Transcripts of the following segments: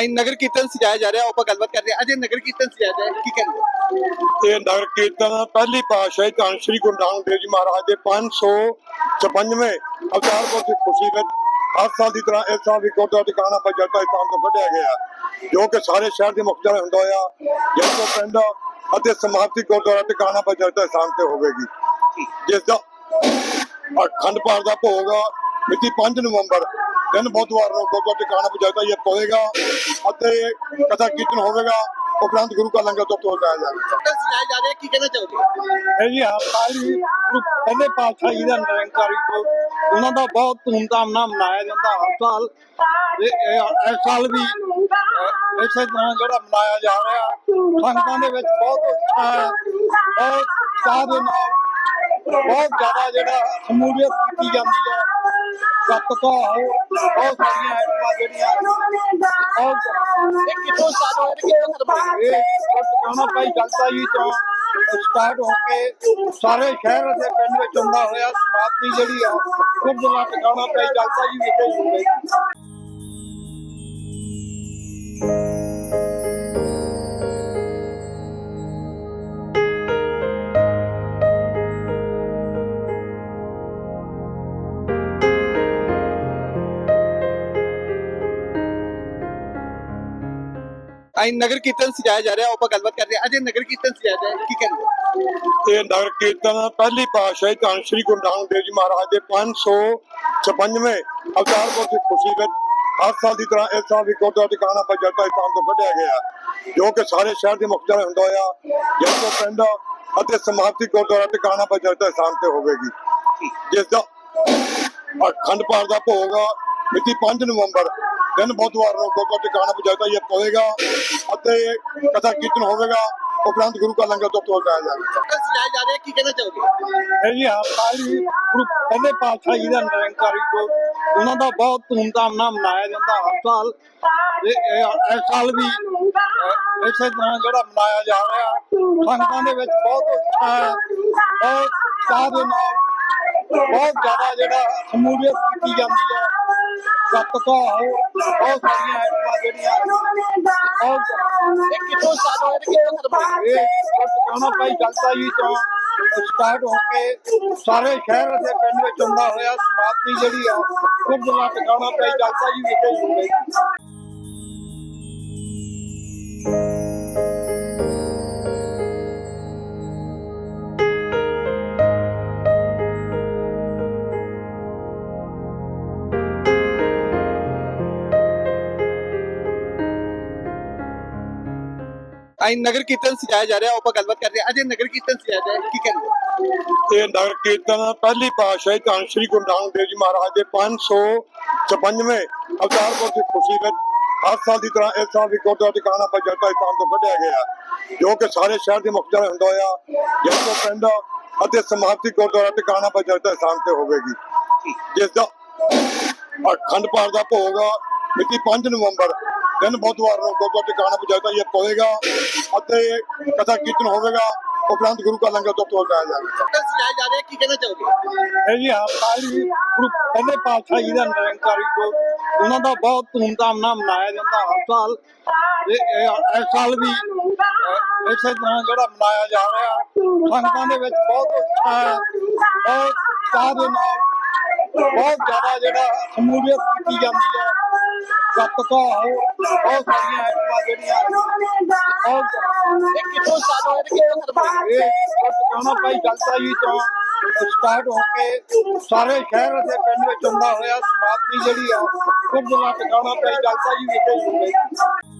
ਅੱਜ ਨਗਰ ਕੀਰਤਨ ਸਜਾਇਆ ਜਾ ਰਿਹਾ ਆਪਾਂ ਗੱਲਬਾਤ ਕਰਦੇ ਹਾਂ। ਅਜੇ ਨਗਰ ਕੀਰਤਨ ਸਜਾਇਆ ਜਾ ਰਿਹਾ ਕੀ ਕਹਿੰਦੇ ਇਹ ਨਗਰ ਕੀਰਤਨ ਪਹਿਲੀ ਪਾਤਸ਼ਾਹੀ ਧੰਨ ਸ੍ਰੀ ਗੁਰੂ ਨਾਨਕ ਦੇਵ ਜੀ ਮਹਾਰਾਜ ਦੇ 556ਵੇਂ ਅਵਤਾਰ ਪੁਰਬ ਦੀ ਖੁਸ਼ੀ ਵਿੱਚ ਹਰ ਸਾਲ ਦੀ ਤਰ੍ਹਾਂ ਇਸ ਸਾਲ ਵੀ ਗੁਰਦੁਆਰਾ ਟਿਕਾਣਾ ਪੰਚਾਇਤਾਂ ਸਥਾਨ ਤੋਂ ਕੱਢਿਆ ਗਿਆ ਜੋ ਕਿ ਸਾਰੇ ਸ਼ਹਿਰ ਦੇ ਮੁਖਤਿਆਰ ਹੁੰਦਾ ਹੋਇਆ ਜੈਤੋ ਪਿੰਡ ਅਤੇ ਸਮਾਪਤੀ ਗੁਰਦੁਆਰਾ ਟਿਕਾਣਾ ਪੰਚਾਇਤਾਂ ਸਥਾਨ ਤੇ ਹੋਵੇਗੀ। ਜਿਸ ਦਾ ਅਖੰਡ ਪਾਠ ਦਾ ਭੋਗ ਮਿਤੀ 5 ਨਵੰਬਰ ਦਿਨ ਬੁੱਧਵਾਰ ਨੂੰ ਗੁਰਦੁਆਰਾ ਟਿਕਾਣਾ ਪੰਚਾਇਤਾਂ ਇਹ ਹੋਵੇਗਾ ਅਤੇ ਕਥਾ ਕੀਰਤਨ ਹੋਵੇਗਾ ਉਪਰੰਤ ਗੁਰੂ ਕਾ ਲੰਗਰ ਤੋਂ ਤੋੜਿਆ ਜਾਵੇਗਾ। ਸਜਾਇਆ ਜਾ ਰਿਹਾ ਕੀ ਕਹਿਣਾ ਚਾਹੋਗੇ? ਇਹ ਜੀ ਹਰਪਾਲੀ ਗੁਰੂ ਪਹਿਲੇ ਪਾਤਸ਼ਾਹ ਜੀ ਦਾ ਨਿਰੰਕਾਰੀ ਕੋ ਉਹਨਾਂ ਦਾ ਬਹੁਤ ਧੂਮਧਾਮ ਨਾਲ ਮਨਾਇਆ ਜਾਂਦਾ ਹਰ ਸਾਲ। ਇਸ ਸਾਲ ਵੀ ਇਸੇ ਤਰ੍ਹਾਂ ਜਿਹੜਾ ਮਨਾਇਆ ਜਾ ਰਿਹਾ ਸੰਗਤਾਂ ਦੇ ਵਿੱਚ ਬਹੁਤ ਉਤਸ਼ਾਹ ਹੈ ਬਹੁਤ ਦੇ ਨਾਲ ਬਹੁਤ ਜ਼ਿਆਦਾ ਜਿਹੜਾ ਸਮੂਲੀਅਤ ਕੀਤੀ ਜਾਂਦੀ ਹੈ। ਗੱਤਕਾ ਹੋਰ ਬਹੁਤ ਸਾਰੀਆਂ ਐਟਮਾਂ ਜਿਹੜੀਆਂ ਬਹੁਤ ਇਹ ਕਿੱਥੋਂ ਸਟਾਰਟ ਹੋਇਆ ਤੇ ਖਤਮ ਹੋਇਆ ਇਹ ਟਿਕਾਣਾ ਭਾਈ ਜਨਤਾ ਜੀ ਤੋਂ ਸਟਾਰਟ ਹੋ ਕੇ ਸਾਰੇ ਸ਼ਹਿਰ ਅਤੇ ਪਿੰਡ ਵਿੱਚ ਹੁੰਦਾ ਹੋਇਆ ਸਮਾਪਤੀ ਜਿਹੜੀ ਆ ਗੁਰਦੁਆਰਾ ਟਿਕਾਣਾ ਭਾਈ ਜਨਤਾ ਜੀ ਵਿਖੇ ਹੀ ਹੋਵੇਗੀ ਅੱਜ ਨਗਰ ਕੀਰਤਨ ਸਜਾਇਆ ਜਾ ਰਿਹਾ ਆਪਾਂ ਗੱਲਬਾਤ ਕਰਦੇ ਹਾਂ। ਅਜੇ ਨਗਰ ਕੀਰਤਨ ਸਜਾਇਆ ਜਾ ਰਿਹਾ ਕੀ ਕਹਿੰਦੇ? ਇਹ ਨਗਰ ਕੀਰਤਨ ਪਹਿਲੀ ਪਾਤਸ਼ਾਹੀ ਧੰਨ ਸ੍ਰੀ ਗੁਰੂ ਨਾਨਕ ਦੇਵ ਜੀ ਮਹਾਰਾਜ ਦੇ 556ਵੇਂ ਅਵਤਾਰ ਪੁਰਬ ਦੀ ਖੁਸ਼ੀ ਵਿੱਚ ਹਰ ਸਾਲ ਦੀ ਤਰ੍ਹਾਂ ਇਸ ਸਾਲ ਵੀ ਗੁਰਦੁਆਰਾ ਟਿਕਾਣਾ ਪੰਚਾਇਤਾਂ ਸਥਾਨ ਤੋਂ ਕੱਢਿਆ ਗਿਆ। ਜੋ ਕਿ ਸਾਰੇ ਸ਼ਹਿਰ ਦੇ ਮੁਖਤਿਆਰ ਹੁੰਦਾ ਹੋਇਆ ਜੈਤੋ ਪਿੰਡ ਅਤੇ ਸਮਾਪਤੀ ਗੁਰਦੁਆਰਾ ਟਿਕਾਣਾ ਪੰਚਾਇਤਾਂ ਸਥਾਨ ਤੇ ਹੋਵੇਗੀ। ਜਿਸ ਦਾ ਅਖੰਡ ਪਾਠ ਦਾ ਭੋਗ ਮਿਤੀ 5 ਨਵੰਬਰ ਦਿਨ ਬੁੱਧਵਾਰ ਨੂੰ ਗੁਰਦੁਆਰਾ ਟਿਕਾਣਾ ਪੰਚਾਇਤਾਂ ਇਹ ਹੋਵੇਗਾ ਅਤੇ ਕਥਾ ਕੀਰਤਨ ਹੋਵੇਗਾ ਉਪਰੰਤ ਗੁਰੂ ਕਾ ਲੰਗਰ ਤੋਂ ਤੋੜਿਆ ਜਾਵੇਗਾ। ਸਜਾਇਆ ਜਾ ਰਿਹਾ ਕੀ ਕਹਿਣਾ ਚਾਹੋਗੇ? ਇਹ ਜੀ ਹਰਪਾਲੀ ਗੁਰੂ ਪਹਿਲੇ ਪਾਤਸ਼ਾਹ ਜੀ ਦਾ ਨਿਰੰਕਾਰੀ ਕੋ ਉਹਨਾਂ ਦਾ ਬਹੁਤ ਧੂਮਧਾਮ ਨਾਲ ਮਨਾਇਆ ਜਾਂਦਾ ਹਰ ਸਾਲ। ਇਹ- ਇਹ- ਇਸ ਸਾਲ ਵੀ ਇਸੇ ਤਰ੍ਹਾਂ ਜਿਹੜਾ ਮਨਾਇਆ ਜਾ ਰਿਹਾ ਸੰਗਤਾਂ ਦੇ ਵਿੱਚ ਬਹੁਤ ਉਤਸ਼ਾਹ ਹੈ ਬਹੁਤ ਦੇ ਨਾਲ ਬਹੁਤ ਜ਼ਿਆਦਾ ਜਿਹੜਾ ਸਮੂਲੀਅਤ ਕੀਤੀ ਜਾਂਦੀ ਹੈ। ਗੱਤਕਾ ਹੋਰ ਬਹੁਤ ਸਾਰੀਆਂ ਐਟਮਾਂ ਜਿਹੜੀਆਂ ਬਹੁਤ ਇਹ ਕਿੱਥੋਂ ਸਟਾਰਟ ਹੋਇਆ ਤੇ ਕਿੱਥੋਂ ਖਤਮ ਹੋਇਆ ਇਹ ਟਿਕਾਣਾ ਭਾਈ ਜਨਤਾ ਜੀ ਤੋਂ ਸਟਾਰਟ ਹੋ ਕੇ ਸਾਰੇ ਸ਼ਹਿਰ ਅਤੇ ਪਿੰਡ ਵਿੱਚ ਹੁੰਦਾ ਹੋਇਆ ਸਮਾਪਤੀ ਜਿਹੜੀ ਆ ਗੁਰਦੁਆਰਾ ਟਿਕਾਣਾ ਭਾਈ ਜਨਤਾ ਜੀ ਵਿਖੇ ਹੀ ਅੱਜ ਨਗਰ ਕੀਰਤਨ ਸਜਾਇਆ ਜਾ ਰਿਹਾ ਆਪਾਂ ਗੱਲਬਾਤ ਕਰਦੇ ਹਾਂ। ਅਜੇ ਨਗਰ ਕੀਰਤਨ ਸਜਾਇਆ ਜਾ ਰਿਹਾ ਕੀ ਕਹਿੰਦੇ ਇਹ ਨਗਰ ਕੀਰਤਨ ਪਹਿਲੀ ਪਾਤਸ਼ਾਹੀ ਧੰਨ ਸ੍ਰੀ ਗੁਰੂ ਨਾਨਕ ਦੇਵ ਜੀ ਮਹਾਰਾਜ ਦੇ 556ਵੇਂ ਅਵਤਾਰ ਪੁਰਬ ਦੀ ਖੁਸ਼ੀ ਵਿੱਚ ਹਰ ਸਾਲ ਦੀ ਤਰ੍ਹਾਂ ਇਸ ਸਾਲ ਵੀ ਗੁਰਦੁਆਰਾ ਟਿਕਾਣਾ ਪੰਚਾਇਤਾਂ ਸਥਾਨ ਤੋਂ ਕੱਢਿਆ ਗਿਆ ਜੋ ਕਿ ਸਾਰੇ ਸ਼ਹਿਰ ਦੇ ਮੁਖਤਿਆਰ ਹੁੰਦਾ ਹੋਇਆ ਜੈਤੋ ਪਿੰਡ ਅਤੇ ਸਮਾਪਤੀ ਗੁਰਦੁਆਰਾ ਟਿਕਾਣਾ ਪੰਚਾਇਤਾਂ ਸਥਾਨ ਤੇ ਹੋਵੇਗੀ। ਜਿਸ ਦਾ ਅਖੰਡ ਪਾਠ ਦਾ ਭੋਗ ਮਿਤੀ 5 ਨਵੰਬਰ ਦਿਨ ਬੁੱਧਵਾਰ ਨੂੰ ਗੁਰਦੁਆਰਾ ਟਿਕਾਣਾ ਪੰਚਾਇਤਾਂ ਇਹ ਹੋਵੇਗਾ ਅਤੇ ਕਥਾ ਕੀਰਤਨ ਹੋਵੇਗਾ ਉਪਰੰਤ ਗੁਰੂ ਕਾ ਲੰਗਰ ਤੋਂ ਤੋੜਿਆ ਜਾਵੇਗਾ। ਸਜਾਇਆ ਜਾ ਰਿਹਾ ਕੀ ਕਹਿਣਾ ਚਾਹੋਗੇ? ਇਹ ਜੀ ਹਰਪਾਲੀ ਗੁਰੂ ਪਹਿਲੇ ਪਾਤਸ਼ਾਹ ਜੀ ਦਾ ਨਿਰੰਕਾਰੀ ਕੋ ਉਹਨਾਂ ਦਾ ਬਹੁਤ ਧੂਮਧਾਮ ਨਾਲ ਮਨਾਇਆ ਜਾਂਦਾ ਹਰ ਸਾਲ। ਇਸ ਸਾਲ ਵੀ ਇਸੇ ਤਰ੍ਹਾਂ ਜਿਹੜਾ ਮਨਾਇਆ ਜਾ ਰਿਹਾ ਸੰਗਤਾਂ ਦੇ ਵਿੱਚ ਬਹੁਤ ਉਤਸ਼ਾਹ ਹੈ ਬਹੁਤ ਦੇ ਨਾਲ ਬਹੁਤ ਜ਼ਿਆਦਾ ਜਿਹੜਾ ਸਮੂਲੀਅਤ ਕੀਤੀ ਜਾਂਦੀ ਹੈ। ਗੱਤਕਾ ਹੋਰ, ਬਹੁਤ ਸਾਰੀਆਂ ਐਟਮਾਂ ਜਿਹੜੀਆਂ ਇਹ ਕਿੱਥੋਂ ਸਟਾਰਟ ਹੋਇਆ ਤੇ ਕਿੱਥੋਂ ਖਤਮ ਹੋਇਆ ਇਹ ਟਿਕਾਣਾ ਭਾਈ ਜਨਤਾ ਜੀ ਤੋਂ। ਸਟਾਰਟ ਹੋ ਕੇ ਸਾਰੇ ਸ਼ਹਿਰ ਅਤੇ ਪਿੰਡ ਵਿੱਚ ਹੁੰਦਾ ਹੋਇਆ ਸਮਾਪਤੀ ਜਿਹੜੀ ਆ ਗੁਰਦੁਆਰਾ ਟਿਕਾਣਾ ਭਾਈ ਜਨਤਾ ਜੀ ਵਿਖੇ ਹੀ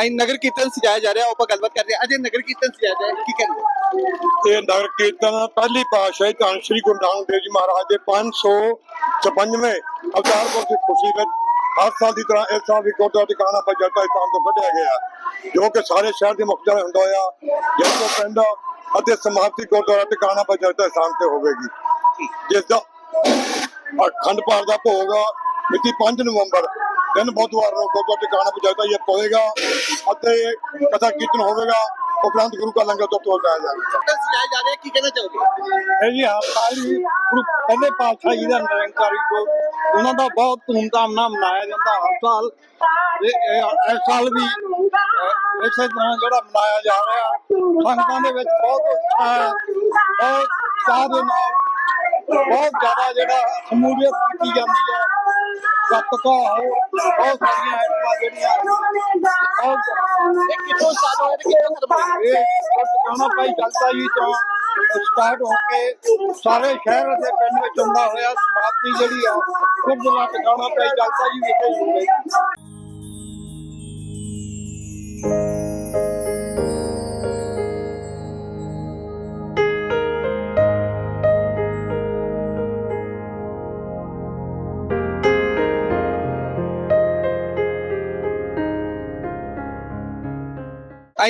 ਅੱਜ ਨਗਰ ਕੀਰਤਨ ਸਜਾਇਆ ਜਾ ਰਿਹਾ ਆਪਾਂ ਗੱਲਬਾਤ ਕਰਦੇ ਹਾਂ। ਅਜੇ ਨਗਰ ਕੀਰਤਨ ਸਜਾਇਆ ਜਾ ਰਿਹਾ ਕੀ ਕਹਿੰਦੇ? ਇਹ ਨਗਰ ਕੀਰਤਨ ਪਹਿਲੀ ਪਾਤਸ਼ਾਹੀ ਧੰਨ ਸ੍ਰੀ ਗੁਰੂ ਨਾਨਕ ਦੇਵ ਜੀ ਮਹਾਰਾਜ ਦੇ 556ਵੇਂ ਅਵਤਾਰ ਪੁਰਬ ਦੀ ਖੁਸ਼ੀ ਵਿੱਚ ਹਰ ਸਾਲ ਦੀ ਤਰ੍ਹਾਂ ਇਸ ਸਾਲ ਵੀ ਗੁਰਦੁਆਰਾ ਟਿਕਾਣਾ ਪੰਚਾਇਤਾਂ ਸਥਾਨ ਤੋਂ ਕੱਢਿਆ ਗਿਆ। ਜੋ ਕਿ ਸਾਰੇ ਸ਼ਹਿਰ ਦੇ ਮੁਖਤਿਆਰ ਹੁੰਦਾ ਹੋਇਆ ਜੈਤੋ ਪਿੰਡ ਅਤੇ ਸਮਾਪਤੀ ਗੁਰਦੁਆਰਾ ਟਿਕਾਣਾ ਪੰਚਾਇਤਾਂ ਸਥਾਨ ਤੇ ਹੋਵੇਗੀ। ਜਿਸ ਦਾ ਅਖੰਡ ਪਾਠ ਦਾ ਭੋਗ ਮਿਤੀ 5 ਨਵੰਬਰ ਦਿਨ ਬੁੱਧਵਾਰ ਨੂੰ ਗੁਰਦੁਆਰਾ ਟਿਕਾਣਾ ਪਜਾਤਾ ਇਹ ਪਵੇਗਾ ਅਤੇ ਕਥਾ ਕੀਰਤਨ ਹੋਵੇਗਾ ਉਪਰੰਤ ਗੁਰੂ ਕਾ ਲੰਗਰ ਤੋਂ ਜਾਵੇਗਾ। ਕੀਰਤਨ ਸਜਾਏ ਜਾ ਰਹੇ ਆ ਕੀ ਕਹਿਣਾ ਚਾਹੋਗੇ? ਇਹ ਜੀ ਹਰਤਾਲੀ ਗੁਰੂ ਪਹਿਲੇ ਪਾਤਸ਼ਾਹ ਜੀ ਦਾ ਨਿਰੰਕਾਰੀ ਕੋ ਉਹਨਾਂ ਦਾ ਬਹੁਤ ਧੂਮਧਾਮ ਨਾਲ ਮਨਾਇਆ ਜਾਂਦਾ ਹਰ ਸਾਲ। ਇਸ ਸਾਲ ਵੀ ਇਸੇ ਤਰ੍ਹਾਂ ਜਿਹੜਾ ਮਨਾਇਆ ਜਾ ਰਿਹਾ ਸੰਗਤਾਂ ਦੇ ਵਿੱਚ ਬਹੁਤ ਉਤਸ਼ਾਹ ਹੈ ਬਹੁਤ ਦੇ ਨਾਲ ਬਹੁਤ ਜ਼ਿਆਦਾ ਜਿਹੜਾ ਸਮੂਲੀਅਤ ਕੀਤੀ ਜਾਂਦੀ ਹੈ। ਗੱਤਕਾ ਹੋ ਬਹੁਤ ਸਾਰੀਆਂ ਐਟਮਾਂ ਜਿਹੜੀਆਂ ਇਹ ਕਿੱਥੋਂ ਸਟਾਰਟ ਹੋਇਆ ਤੇ ਕਿੱਥੋਂ ਖਤਮ ਇਹ ਟਿਕਾਣਾ ਭਾਈ ਜਲਤਾ ਜੀ ਤੋਂ ਸਟਾਰਟ ਹੋ ਕੇ ਸਾਰੇ ਸ਼ਹਿਰ ਅਤੇ ਪਿੰਡ ਵਿੱਚ ਹੁੰਦਾ ਹੋਇਆ ਸਮਾਪਤੀ ਜਿਹੜੀ ਆ ਗੁਰਦੁਆਰਾ ਟਿਕਾਣਾ ਭਾਈ ਜਲਤਾ ਜੀ ਵਿਖੇ ਹੋਵੇਗੀ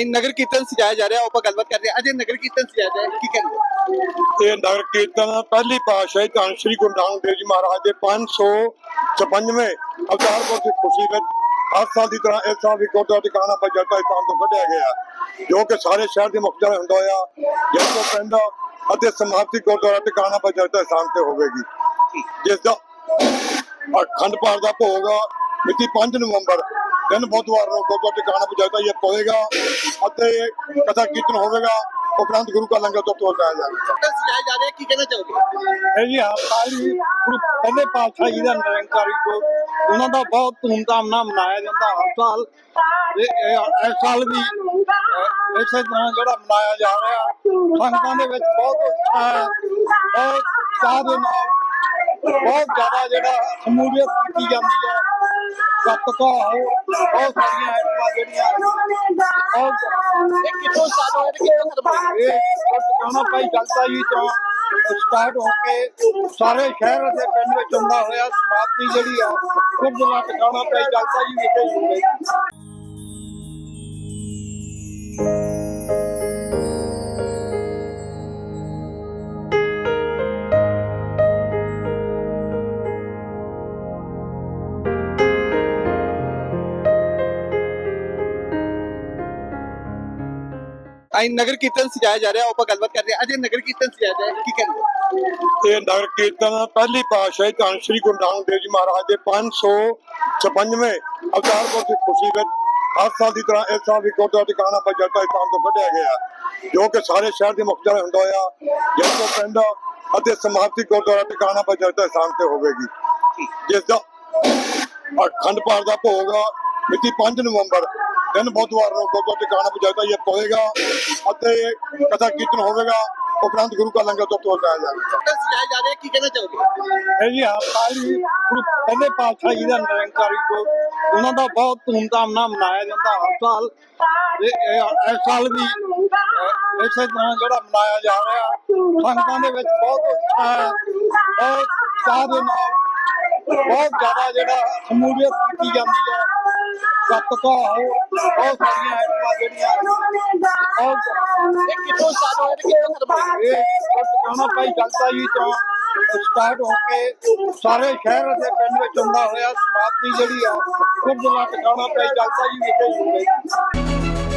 ਆਈ ਨਗਰ ਕੀਰਤਨ ਸਜਾਇਆ ਜਾ ਰਿਹਾ ਆਪਾਂ ਗੱਲਬਾਤ ਕਰਦੇ ਹਾਂ। ਅਜੇ ਨਗਰ ਕੀਰਤਨ ਸਜਾਇਆ ਜਾ ਰਿਹਾ ਕੀ ਕਹਿੰਦੇ ਇਹ ਨਗਰ ਕੀਰਤਨ ਪਹਿਲੀ ਪਾਤਸ਼ਾਹੀ ਧੰਨ ਸ੍ਰੀ ਗੁਰੂ ਨਾਨਕ ਦੇਵ ਜੀ ਮਹਾਰਾਜ ਦੇ 556ਵੇਂ ਅਵਤਾਰ ਪੁਰਬ ਦੀ ਖੁਸ਼ੀ ਵਿੱਚ ਹਰ ਸਾਲ ਦੀ ਤਰ੍ਹਾਂ ਇਸ ਸਾਲ ਵੀ ਗੁਰਦੁਆਰਾ ਟਿਕਾਣਾ ਪਜਾਤਾ ਸਥਾਨ ਤੋਂ ਕੱਢਿਆ ਗਿਆ ਜੋ ਕਿ ਸਾਰੇ ਸ਼ਹਿਰ ਦੇ ਮੁਖਤਿਆਰ ਹੁੰਦਾ ਹੋਇਆ ਜਦੋਂ ਪਿੰਡ ਅਤੇ ਸਮਾਪਤੀ ਗੁਰਦੁਆਰਾ ਟਿਕਾਣਾ ਪਜਾਤਾ ਸਥਾਨ ਤੇ ਹੋਵੇਗੀ। ਜਿਸ ਦਾ ਅਖੰਡ ਪਾਠ ਦਾ ਭੋਗ ਮਿਤੀ 5 ਨਵੰਬਰ ਦਿਨ ਬੁੱਧਵਾਰ ਨੂੰ ਗੁਰਦੁਆਰਾ ਟਿਕਾਣਾ ਪਜਾਤਾ ਇਹ ਪਵੇਗਾ ਅਤੇ ਕਥਾ ਕੀਰਤਨ ਹੋਵੇਗਾ ਉਪਰੰਤ ਗੁਰੂ ਕਾ ਲੰਗਰ ਤੋਂ ਤੋਲਿਆ ਜਾਵੇਗਾ। ਸਜਾਏ ਜਾ ਰਹੇ ਕੀ ਕਹਿਣਾ ਚਾਹੋਗੇ? ਇਹ ਜੀ ਹਰਤਾਲੀ ਗੁਰੂ ਪਹਿਲੇ ਪਾਤਸ਼ਾਹ ਜੀ ਦਾ ਨਿਰੰਕਾਰੀ ਕੋ ਉਹਨਾਂ ਦਾ ਬਹੁਤ ਧੂਮਧਾਮ ਨਾਲ ਮਨਾਇਆ ਜਾਂਦਾ ਹਰ ਸਾਲ। ਇਸ ਸਾਲ ਵੀ ਇਸੇ ਤਰ੍ਹਾਂ ਜਿਹੜਾ ਮਨਾਇਆ ਜਾ ਰਿਹਾ ਸੰਗਤਾਂ ਦੇ ਵਿੱਚ ਬਹੁਤ ਉਤਸ਼ਾਹ ਹੈ ਬਹੁਤ ਦੇ ਨਾਲ ਬਹੁਤ ਜ਼ਿਆਦਾ ਜਿਹੜਾ ਸਮੂਲੀਅਤ ਕੀਤੀ ਜਾਂਦੀ ਹੈ। ਗੱਤਕਾ ਹੋ ਬਹੁਤ ਸਾਰੀਆਂ ਐਟਮਾਂ ਜਿਹੜੀਆਂ ਇਹ ਕਿੱਥੋਂ ਸਟਾਰਟ ਹੋਇਆ ਤੇ ਕਿੱਥੋਂ ਖਤਮ ਹੋਇਆ? ਇਹ ਟਿਕਾਣਾ ਭਾਈ ਜਲਤਾ ਜੀ ਤੋਂ ਸਟਾਰਟ ਹੋ ਕੇ ਸਾਰੇ ਸ਼ਹਿਰ ਅਤੇ ਪਿੰਡ ਵਿੱਚ ਹੁੰਦਾ ਹੋਇਆ ਸਮਾਪਤੀ ਜਿਹੜੀ ਆ ਗੁਰਦੁਆਰਾ ਟਿਕਾਣਾ ਭਾਈ ਜਲਤਾ ਜੀ ਵਿਖੇ ਹੋਵੇਗੀ ਆਈ ਨਗਰ ਕੀਰਤਨ ਸਜਾਇਆ ਜਾ ਰਿਹਾ ਆਪਾਂ ਗੱਲਬਾਤ ਕਰਦੇ ਹਾਂ। ਅਜੇ ਨਗਰ ਕੀਰਤਨ ਸਜਾਇਆ ਜਾ ਰਿਹਾ ਕੀ ਕਹਿੰਦੇ ਇਹ ਨਗਰ ਕੀਰਤਨ ਪਹਿਲੀ ਪਾਤਸ਼ਾਹੀ ਧੰਨ ਸ੍ਰੀ ਗੁਰੂ ਨਾਨਕ ਦੇਵ ਜੀ ਮਹਾਰਾਜ ਦੇ 556ਵੇਂ ਅਵਤਾਰ ਪੁਰਬ ਦੀ ਖੁਸ਼ੀ ਵਿੱਚ ਹਰ ਸਾਲ ਦੀ ਤਰ੍ਹਾਂ ਇਸ ਸਾਲ ਵੀ ਗੁਰਦੁਆਰਾ ਟਿਕਾਣਾ ਪਜਾਤਾ ਸਥਾਨ ਤੋਂ ਕੱਢਿਆ ਗਿਆ ਜੋ ਕਿ ਸਾਰੇ ਸ਼ਹਿਰ ਦੇ ਮੁਖਤਿਆਰ ਹੁੰਦਾ ਹੋਇਆ ਜਦੋਂ ਪਿੰਡ ਅਤੇ ਸਮਾਪਤੀ ਗੁਰਦੁਆਰਾ ਟਿਕਾਣਾ ਪਜਾਤਾ ਸਥਾਨ ਤੇ ਹੋਵੇਗੀ। ਜਿਸ ਦਾ ਅਖੰਡ ਪਾਠ ਦਾ ਭੋਗ ਮਿਤੀ 5 ਨਵੰਬਰ ਦਿਨ ਬੁੱਧਵਾਰ ਨੂੰ ਗੁਰਦੁਆਰਾ ਟਿਕਾਣਾ ਪਜਾਤਾ ਇਹ ਪਵੇਗਾ ਅਤੇ ਕਥਾ ਕੀਰਤਨ ਹੋਵੇਗਾ ਉਪਰੰਤ ਗੁਰੂ ਕਾ ਲੰਗਰ ਤੋਂ ਤੋਲਿਆ ਜਾਵੇਗਾ। ਸਜਾਏ ਜਾ ਰਹੇ ਕੀ ਕਹਿਣਾ ਚਾਹੋਗੇ? ਇਹ ਜੀ ਹਰਤਾਲੀ ਗੁਰੂ ਪਹਿਲੇ ਪਾਤਸ਼ਾਹ ਜੀ ਦਾ ਨਿਰੰਕਾਰੀ ਕੋ ਉਹਨਾਂ ਦਾ ਬਹੁਤ ਧੂਮਧਾਮ ਨਾਲ ਮਨਾਇਆ ਜਾਂਦਾ ਹਰ ਸਾਲ। ਇਸ ਸਾਲ ਵੀ ਇਸੇ ਤਰ੍ਹਾਂ ਜਿਹੜਾ ਮਨਾਇਆ ਜਾ ਰਿਹਾ। ਸੰਗਤਾਂ ਦੇ ਵਿੱਚ ਬਹੁਤ ਉਤਸ਼ਾਹ ਹੈ ਬਹੁਤ ਦੇ ਨਾਲ ਬਹੁਤ ਜ਼ਿਆਦਾ ਜਿਹੜਾ ਸਮੂਲੀਅਤ ਕੀਤੀ ਜਾਂਦੀ ਹੈ। ਗੱਤਕਾ ਹੋ ਬਹੁਤ ਸਾਰੀਆਂ ਐਟਮਾਂ ਜਿਹੜੀਆਂ ਬਹੁਤ ਇਹ ਕਿੱਥੋਂ ਸਟਾਰਟ ਹੋਇਆ ਤੇ ਖਤਮ ਹੋਇਆ ਇਹ ਟਿਕਾਣਾ ਭਾਈ ਜਲਤਾ ਜੀ ਤੋਂ ਸਟਾਰਟ ਹੋ ਕੇ ਸਾਰੇ ਸ਼ਹਿਰ ਅਤੇ ਪਿੰਡ ਵਿੱਚ ਹੁੰਦਾ ਹੋਇਆ ਸਮਾਪਤੀ ਜਿਹੜੀ ਆ ਗੁਰਦੁਆਰਾ ਟਿਕਾਣਾ ਭਾਈ ਜਲਤਾ ਜੀ ਵਿਖੇ ਹੋਵੇਗੀ